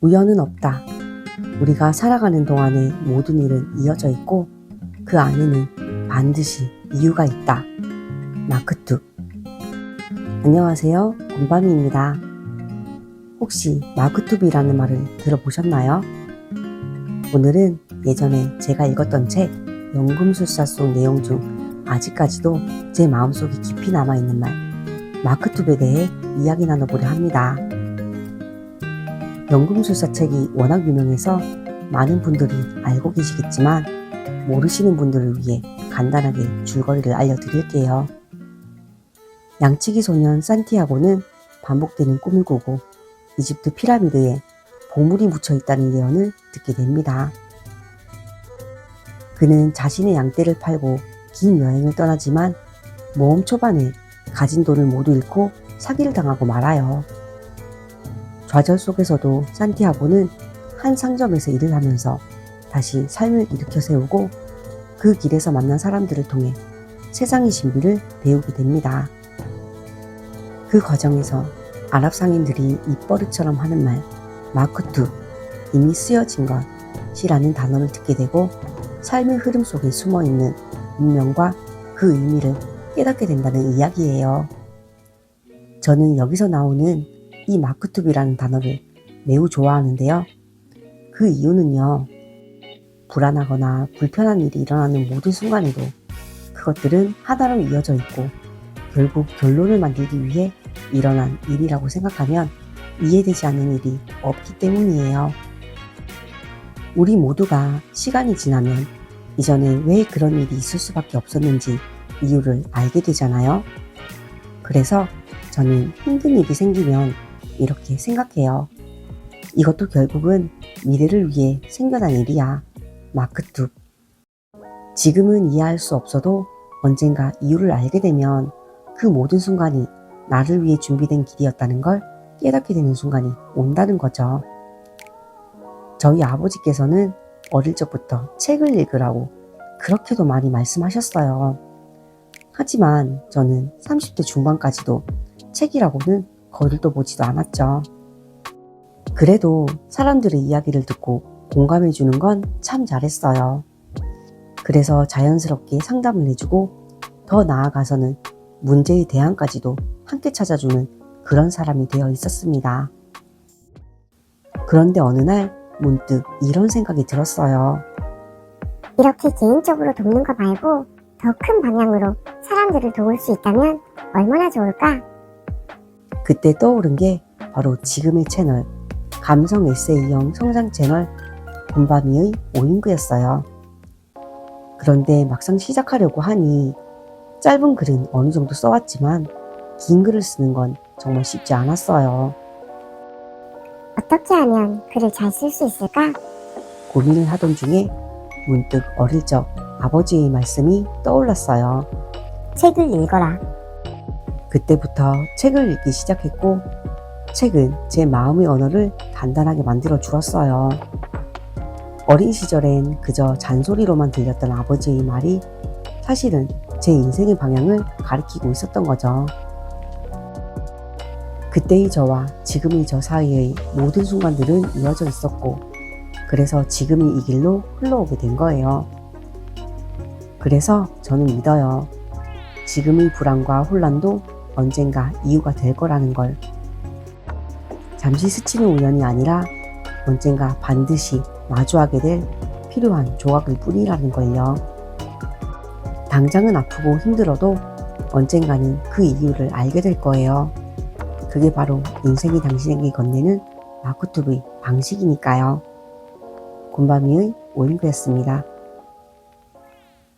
우연은 없다. 우리가 살아가는 동안에 모든 일은 이어져 있고 그 안에는 반드시 이유가 있다. 마크투. 안녕하세요. 곰밤이입니다. 혹시 마크투비라는 말을 들어보셨나요? 오늘은 예전에 제가 읽었던 책 연금술사 속 내용 중 아직까지도 제 마음속에 깊이 남아있는 말 마크투브에 대해 이야기 나눠보려 합니다. 연금술사 책이 워낙 유명해서 많은 분들이 알고 계시겠지만 모르시는 분들을 위해 간단하게 줄거리를 알려드릴게요. 양치기 소년 산티아고는 반복되는 꿈을 꾸고 이집트 피라미드에 보물이 묻혀 있다는 예언을 듣게 됩니다. 그는 자신의 양떼를 팔고 긴 여행을 떠나지만 모험 초반에 가진 돈을 모두 잃고 사기를 당하고 말아요. 좌절 속에서도 산티아고는 한 상점에서 일을 하면서 다시 삶을 일으켜 세우고 그 길에서 만난 사람들을 통해 세상의 신비를 배우게 됩니다. 그 과정에서 아랍 상인들이 입버릇처럼 하는 말 마크투 이미 쓰여진 것이라는 단어를 듣게 되고 삶의 흐름 속에 숨어 있는 운명과 그 의미를 깨닫게 된다는 이야기예요. 저는 여기서 나오는 이 마크투비라는 단어를 매우 좋아하는데요. 그 이유는요. 불안하거나 불편한 일이 일어나는 모든 순간에도 그것들은 하나로 이어져 있고 결국 결론을 만들기 위해 일어난 일이라고 생각하면 이해되지 않는 일이 없기 때문이에요. 우리 모두가 시간이 지나면 이전에 왜 그런 일이 있을 수밖에 없었는지 이유를 알게 되잖아요. 그래서 저는 힘든 일이 생기면 이렇게 생각해요. 이것도 결국은 미래를 위해 생겨난 일이야. 마크투. 지금은 이해할 수 없어도 언젠가 이유를 알게 되면 그 모든 순간이 나를 위해 준비된 길이었다는 걸 깨닫게 되는 순간이 온다는 거죠. 저희 아버지께서는 어릴 적부터 책을 읽으라고 그렇게도 많이 말씀하셨어요. 하지만 저는 30대 중반까지도 책이라고는 거들떠 보지도 않았죠. 그래도 사람들의 이야기를 듣고 공감해 주는 건 참 잘했어요. 그래서 자연스럽게 상담을 해주고 더 나아가서는 문제의 대안까지도 함께 찾아주는 그런 사람이 되어 있었습니다. 그런데 어느 날 문득 이런 생각이 들었어요. 이렇게 개인적으로 돕는 거 말고 더 큰 방향으로 사람들을 도울 수 있다면 얼마나 좋을까? 그때 떠오른 게 바로 지금의 채널, 감성 에세이형 성장 채널 곰바미의 오인구였어요. 그런데 막상 시작하려고 하니 짧은 글은 어느 정도 써왔지만 긴 글을 쓰는 건 정말 쉽지 않았어요. 어떻게 하면 글을 잘 쓸 수 있을까? 고민을 하던 중에 문득 어릴 적 아버지의 말씀이 떠올랐어요. 책을 읽어라. 그때부터 책을 읽기 시작했고, 책은 제 마음의 언어를 단단하게 만들어 주었어요. 어린 시절엔 그저 잔소리로만 들렸던 아버지의 말이 사실은 제 인생의 방향을 가리키고 있었던 거죠. 그때의 저와 지금의 저 사이의 모든 순간들은 이어져 있었고, 그래서 지금의 이 길로 흘러오게 된 거예요. 그래서 저는 믿어요. 지금의 불안과 혼란도 언젠가 이유가 될 거라는 걸. 잠시 스치는 우연이 아니라 언젠가 반드시 마주하게 될 필요한 조각일 뿐이라는 걸요. 당장은 아프고 힘들어도 언젠가는 그 이유를 알게 될 거예요. 그게 바로 인생이 당신에게 건네는 마쿠투브의 방식이니까요. 곰바미의 오인구였습니다.